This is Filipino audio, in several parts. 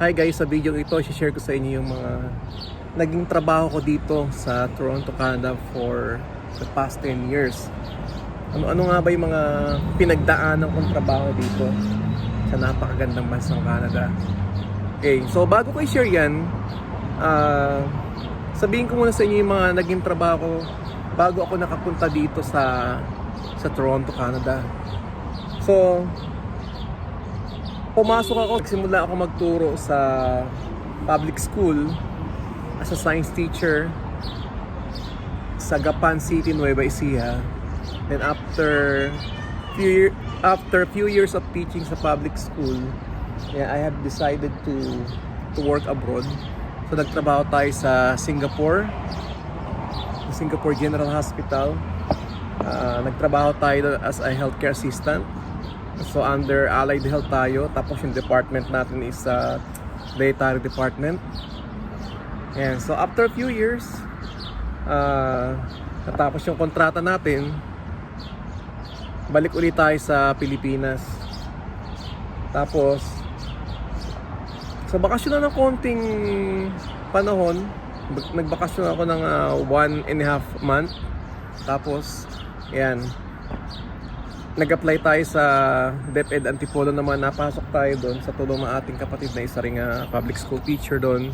Hi guys, sa video ito, share ko sa inyo yung mga naging trabaho ko dito sa Toronto, Canada for the past 10 years. Ano-ano nga ba yung mga pinagdaanan kong trabaho dito sa napakagandang bansang Canada? Okay, so bago ko i-share yan, ah, sabihin ko muna sa inyo yung mga naging trabaho ko bago ako nakapunta dito sa sa Toronto, Canada. So, pumasok ako, simula ako magturo sa public school as a science teacher sa Gapan City, Nueva Ecija. Then after few year, after few years of teaching sa public school, yeah, I have decided to to work abroad. So nagtrabaho tayo sa Singapore, sa Singapore General Hospital. Ah, nagtrabaho tayo as a healthcare assistant. So under Allied Health tayo, tapos yung department natin is sa dietary department. And so after a few years, ah natapos yung kontrata natin, balik ulit tayo sa Pilipinas. Tapos, sa bakasyon na ng konting panahon, nagbakasyon ako ng ah, one and a half month. Tapos, yan, nag-apply tayo sa DepEd Antipolo naman, napasok tayo doon sa tulong ng ating kapatid na isa ring ah, public school teacher doon.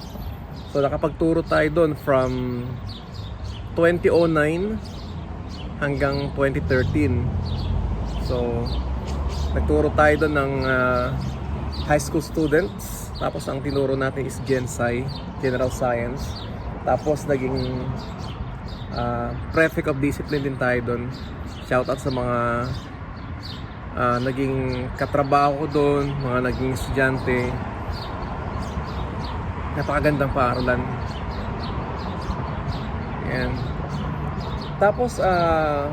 So nakapagturo tayo doon from 2009 hanggang 2013. So nagturo tayo doon ng ah, high school students. Tapos ang tinuro natin is Gen General Science. Tapos naging ah, prefect of discipline din tayo doon. Shoutout sa mga ah, naging katrabaho ko doon, mga naging estudyante. Napakagandang paaralan. Yan. Tapos, ah,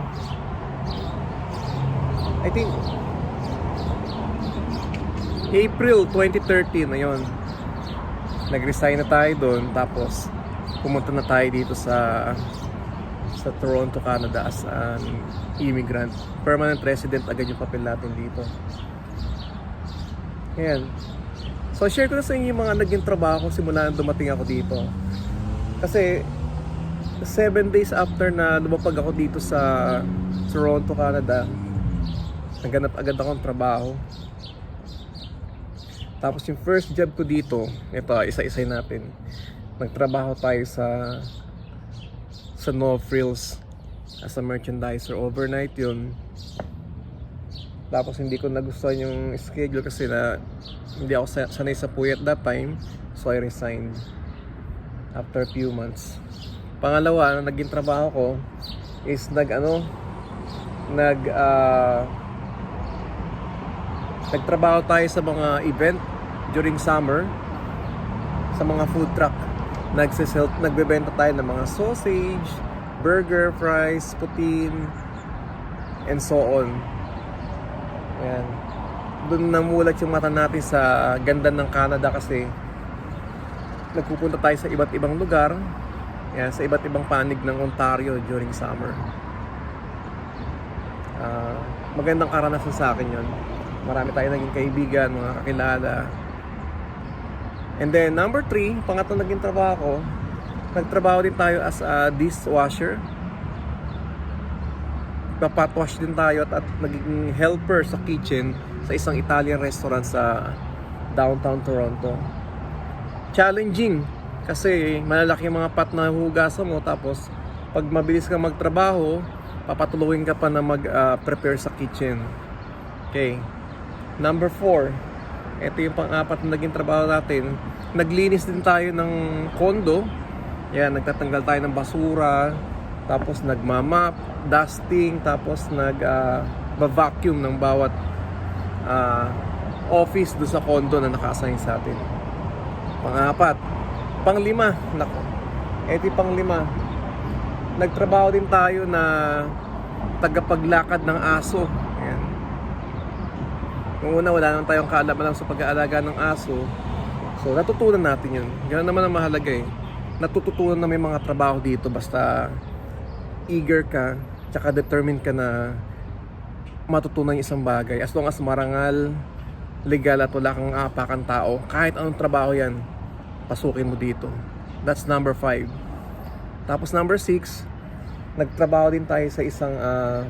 I think, April 2013 na yun. Nag-resign na tayo doon. Tapos, pumunta na tayo dito sa sa Toronto, Canada as an immigrant. Permanent resident agad yung papel natin dito. Ayan. So, share ko na sa inyo yung mga naging trabaho ko simula nang dumating ako dito. Kasi, 7 days after na lumapag ako dito sa Toronto, Canada, naghanap agad akong trabaho. Tapos yung first job ko dito, ito, isa-isay natin. Nagtrabaho tayo sa sa No Frills as a merchandiser. Overnight yun. Tapos hindi ko nagustuhan yung schedule kasi na hindi ako sa- sanay sa puyat that time. So I resigned after few months. Pangalawa, na naging trabaho ko is nag ano nag ah, nagtrabaho tayo sa mga event during summer sa mga food truck. Nagsisel nagbebenta tayo ng mga sausage, burger, fries, putin, and so on. Ayan. Doon namulat yung mata natin sa ganda ng Canada kasi nagpupunta tayo sa iba't ibang lugar, ayan, sa iba't ibang panig ng Ontario during summer. Ah, magandang karanasan sa akin yon. Marami tayong naging kaibigan, mga kakilala. And then number three, pangatlong naging trabaho ko, nagtrabaho din tayo as a dishwasher. Papatwash din tayo at, at naging helper sa kitchen sa isang Italian restaurant sa downtown Toronto. Challenging kasi malalaki yung mga pot na hugasan mo tapos pag mabilis kang magtrabaho, papatuloyin ka pa na mag-prepare sa kitchen. Okay. Number four, ito yung pang-apat na naging trabaho natin. Naglinis din tayo ng kondo. Yan, nagtatanggal tayo ng basura. Tapos nagmamap, dusting, tapos nag ah, vacuum ng bawat ah, office do sa kondo na naka-assign sa atin. Pang-apat. Pang-lima. Nako. Yung pang-lima. Nagtrabaho din tayo na tagapaglakad ng aso. Nung una, wala naman tayong kaalaman sa pag-aalaga ng aso. So, natutunan natin yun. Ganun naman ang mahalaga eh. Natututunan na may mga trabaho dito basta eager ka, tsaka determined ka na matutunan yung isang bagay. As long as marangal, legal at wala kang apakan tao, kahit anong trabaho yan, pasukin mo dito. That's number 5. Tapos number 6, nagtrabaho din tayo sa isang ah,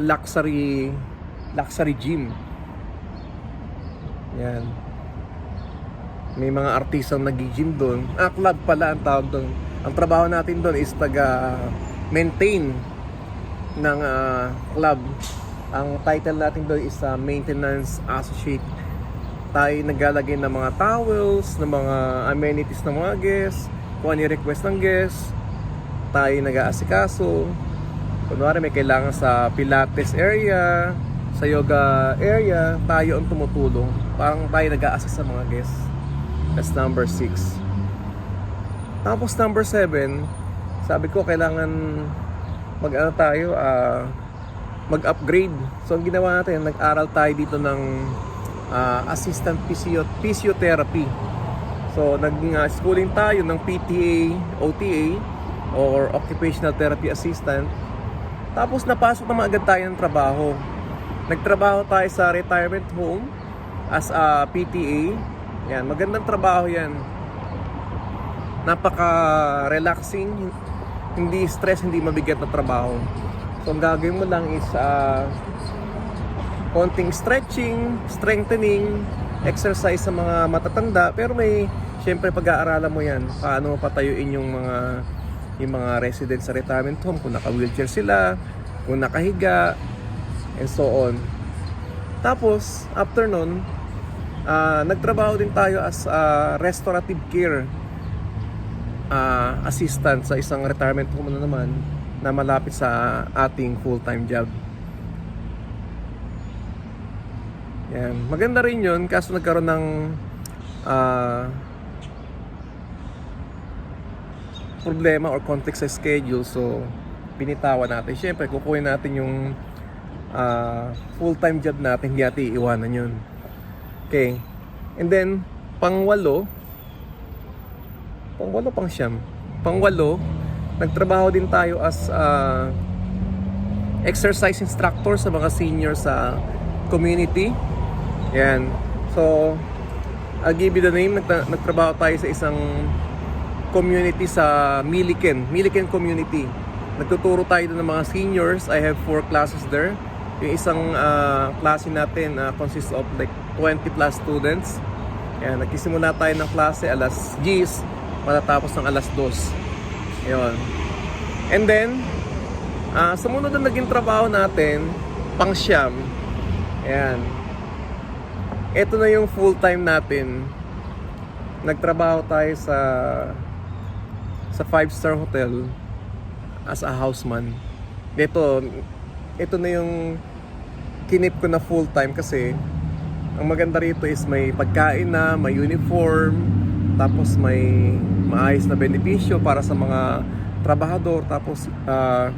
luxury luxury gym. Yan. May mga artisang nag-gym doon. Ah, club pala ang tawag doon. Ang trabaho natin doon is taga maintain ng ah, club. Ang title natin doon is ah, maintenance associate. Tayo naglalagay ng mga towels, ng mga amenities ng mga guests, kung ano request ng guests. Tayo nag-aasikaso. Kunwari may kailangan sa Pilates area, sa yoga area, tayo ang tumutulong. Parang tayo nag-a-assist sa mga guests. That's number 6. Tapos number 7, sabi ko kailangan mag-ano tayo, ah, mag-upgrade. So ang ginawa natin, nag-aral tayo dito ng ah, assistant physio- physiotherapy. So naging ah, schooling tayo ng PTA, OTA or occupational therapy assistant. Tapos napasok naman agad tayo ng trabaho. Nagtrabaho tayo sa retirement home as a PTA. Yan, magandang trabaho yan. Napaka-relaxing, hindi stress, hindi mabigat na trabaho. So ang gagawin mo lang is ah, konting stretching, strengthening, exercise sa mga matatanda, pero may syempre pag-aaralan mo yan, paano patayuin yung mga yung mga residents sa retirement home, kung naka-wheelchair sila, kung nakahiga, and so on. Tapos, after nun, ah, nagtrabaho din tayo as a restorative care ah, assistant sa isang retirement home na naman na malapit sa ating full-time job. Yan. Maganda rin yun kaso nagkaroon ng ah, problema or conflict sa schedule so binitawan natin. Siyempre, kukunin natin yung ah, full-time job natin, hindi natin iiwanan yun. Okay. And then, pangwalo, pangwalo, pang siyam. Pangwalo, nagtrabaho din tayo as ah, exercise instructor sa mga senior sa community. Yan. So, I'll give you the name. Nagta- nagtrabaho tayo sa isang community sa Miliken. Miliken community. Nagtuturo tayo ng mga seniors. I have four classes there. Yung isang ah, klase natin ah, consists of like 20 plus students. Yan, nagsisimula tayo ng klase alas 10, matatapos ng alas 2. Yun. And then, ah, sumunod na naging trabaho natin, pang siyam. Ayan. Ito na yung full time natin. Nagtrabaho tayo sa sa five star hotel as a houseman. Ito, ito na yung kinip ko na full time kasi ang maganda rito is may pagkain na, may uniform, tapos may maayos na benepisyo para sa mga trabahador, tapos ah,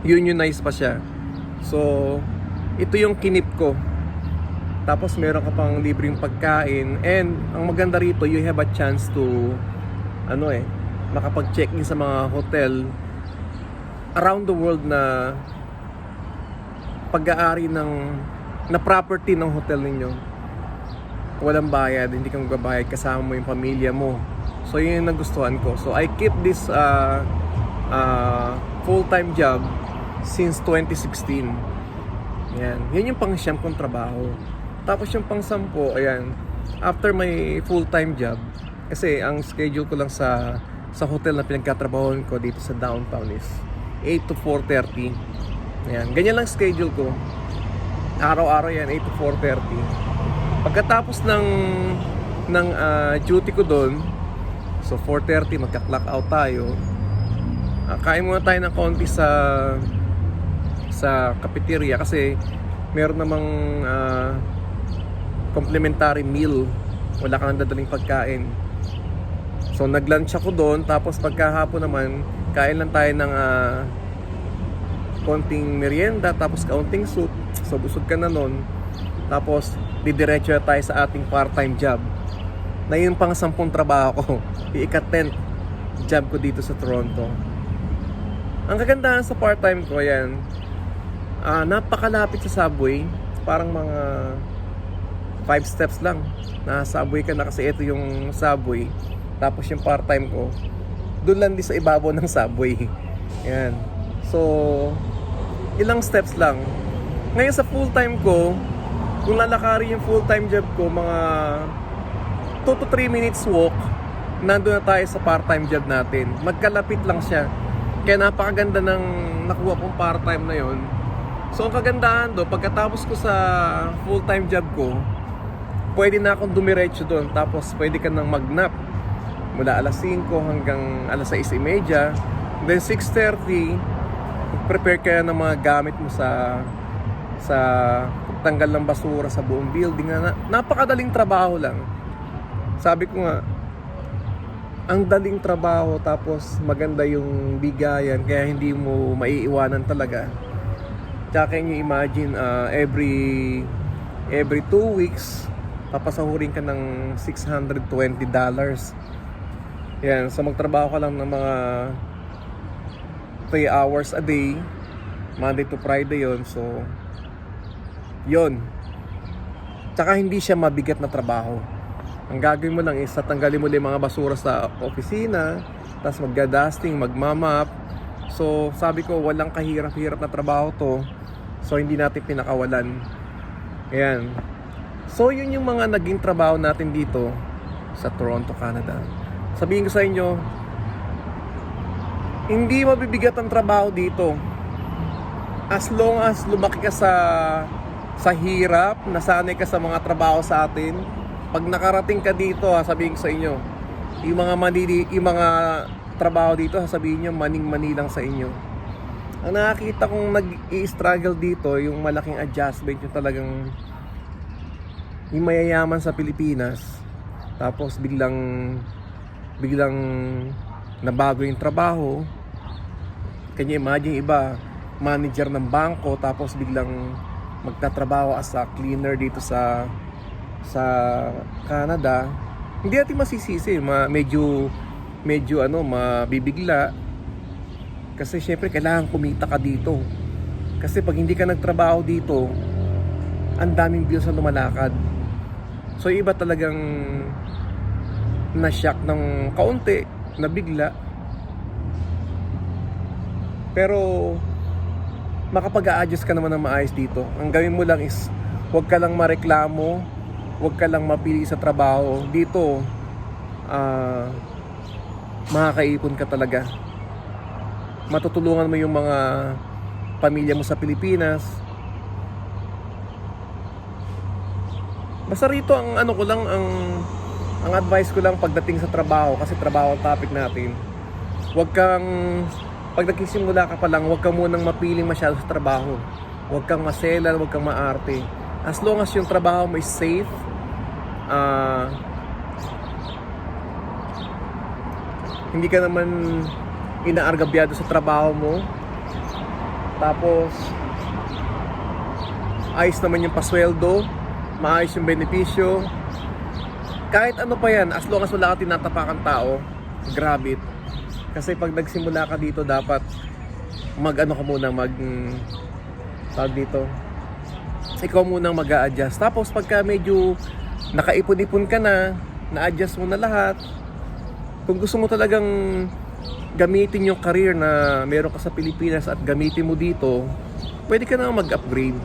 unionized pa siya. So, ito yung kinip ko. Tapos meron ka pang libreng pagkain and ang maganda rito, you have a chance to ano eh, makapag-check-in sa mga hotel around the world na pag-aari ng na property ng hotel ninyo. Walang bayad, hindi kang magbabayad kasama mo yung pamilya mo. So yun yung nagustuhan ko. So I keep this uh, uh, full-time job since 2016. Yan. Yan yung pang siyam kong trabaho. Tapos yung pang sampo, ayan, after my full-time job, kasi ang schedule ko lang sa sa hotel na pinagkatrabahoan ko dito sa downtown is 8 to 4.30. Ayan. Ganyan lang schedule ko. Araw-araw yan, 8 to 4.30. Pagkatapos ng ng ah, duty ko doon, so 4.30 magka-clock out tayo. Ah, kain muna tayo ng konti sa sa cafeteria kasi meron namang ah, complimentary meal. Wala kang dadaling pagkain. So nag-lunch ako doon tapos pagkahapon naman kain lang tayo ng ah, konting merienda tapos kaunting soup. So busog ka na noon. Tapos didiretso na tayo sa ating part-time job. Na yun pang sampung trabaho ko. Iika-10 job ko dito sa Toronto. Ang kagandahan sa part-time ko yan, ah napakalapit sa subway. parang mga 5 steps lang. Na subway ka na kasi ito yung subway. Tapos yung part-time ko, doon lang din sa ibabaw ng subway. Yan. So, ilang steps lang. Ngayon sa full-time ko, kung lalakarin yung full-time job ko, mga 2 to 3 minutes walk, nandun na tayo sa part-time job natin. Magkalapit lang siya. Kaya napakaganda ng nakuha kong part-time na yon. So ang kagandahan do, pagkatapos ko sa full-time job ko, pwede na akong dumiretso doon. Tapos pwede ka nang magnap mula alas 5 hanggang alas 6.30. Then 6.30, prepare ka ng mga gamit mo sa sa tanggal ng basura sa buong building na, napakadaling trabaho lang. Sabi ko nga, ang daling trabaho tapos maganda yung bigayan kaya hindi mo maiiwanan talaga. Tsaka can you imagine uh, every every two weeks papasahurin ka ng 620 dollars. Yan, so magtrabaho ka lang ng mga 3 hours a day Monday to Friday yon so yon Tsaka hindi siya mabigat na trabaho ang gagawin mo lang is tatanggalin mo lang mga basura sa opisina, tapos magda-dusting, magmamap. So, sabi ko, walang kahirap-hirap na trabaho to. So, hindi natin pinakawalan. Ayan. So, yun yung mga naging trabaho natin dito sa Toronto, Canada. Sabihin ko sa inyo, hindi mabibigat ang trabaho dito. As long as lumaki ka sa sa hirap, nasanay ka sa mga trabaho sa atin, pag nakarating ka dito, ha, sabihin ko sa inyo, yung mga manili, yung mga trabaho dito, sasabihin nyo, maning-mani lang sa inyo. Ang nakakita kong nag-i-struggle dito, yung malaking adjustment, yung talagang yung mayayaman sa Pilipinas, tapos biglang biglang nabago yung trabaho. Kanya imagine iba, manager ng bangko, tapos biglang magtatrabaho as a cleaner dito sa sa Canada, hindi natin masisisi, ma, medyo medyo ano, mabibigla. Kasi syempre kailangan kumita ka dito. Kasi pag hindi ka nagtrabaho dito, ang daming bills na lumalakad. So iba talagang na-shock ng kaunti, nabigla. Pero makapag-a-adjust ka naman ng maayos dito. Ang gawin mo lang is huwag ka lang mareklamo, huwag ka lang mapili sa trabaho. Dito, ah, makakaipon ka talaga. Matutulungan mo yung mga pamilya mo sa Pilipinas. Basta rito ang ano ko lang ang ang advice ko lang pagdating sa trabaho kasi trabaho ang topic natin. Huwag kang pag nagsisimula ka pa lang, huwag kang munang mapiling masyado sa trabaho. Huwag kang maselan, huwag kang maarte. As long as yung trabaho mo is safe, ah hindi ka naman inaargabyado sa trabaho mo. Tapos, ayos naman yung pasweldo, maayos yung benepisyo. Kahit ano pa yan, as long as wala ka tinatapakan tao, grab it. Kasi pag nagsimula ka dito, dapat mag-ano ka muna, mag... mm, tawag dito, ikaw munang mag adjust Tapos pagka medyo nakaipon-ipon ka na, na-adjust mo na lahat, kung gusto mo talagang gamitin yung career na meron ka sa Pilipinas at gamitin mo dito, pwede ka na mag-upgrade.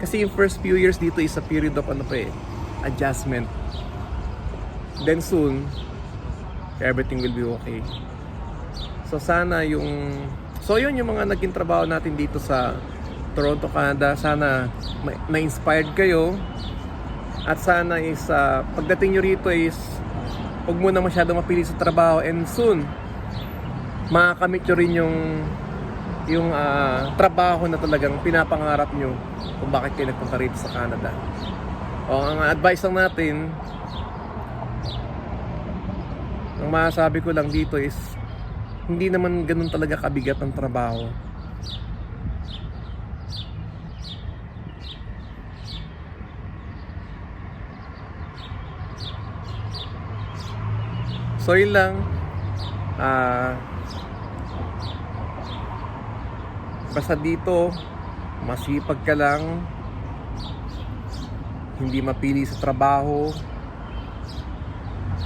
Kasi yung first few years dito is a period of ano pa eh, adjustment. Then soon, everything will be okay. So sana yung So yun yung mga naging trabaho natin dito sa Toronto, Canada. Sana na-inspired kayo. At sana is ah, pagdating nyo rito is huwag mo na masyado mapili sa trabaho and soon makakamit nyo rin yung yung ah, trabaho na talagang pinapangarap nyo kung bakit kayo nagpunta rito sa Canada. O ang advice lang natin ang masasabi ko lang dito is hindi naman ganun talaga kabigat ang trabaho. So yun lang. Ah basta dito masipag ka lang hindi mapili sa trabaho,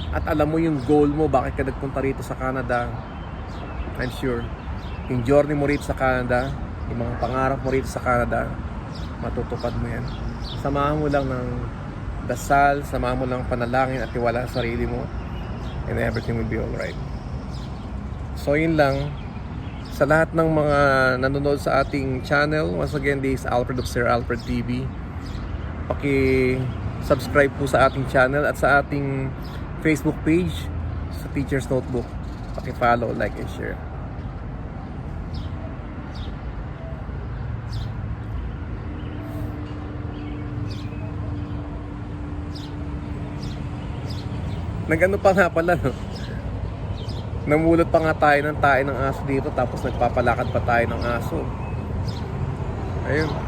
at alam mo yung goal mo, bakit ka nagpunta rito sa Canada, I'm sure, yung journey mo rito sa Canada, yung mga pangarap mo rito sa Canada, matutupad mo yan. Samahan mo lang ng dasal, samahan mo lang ng panalangin at tiwala sa sarili mo, and everything will be alright. So yun lang, sa lahat ng mga nanonood sa ating channel, once again, this is Alfred of Sir Alfred TV. Paki-subscribe po sa ating channel at sa ating Facebook page sa Teacher's Notebook. Paki-follow, like, and share. Nagano pa nga pala, no? Namulot pa nga tayo ng tayo ng aso dito tapos nagpapalakad pa tayo ng aso. Ayun.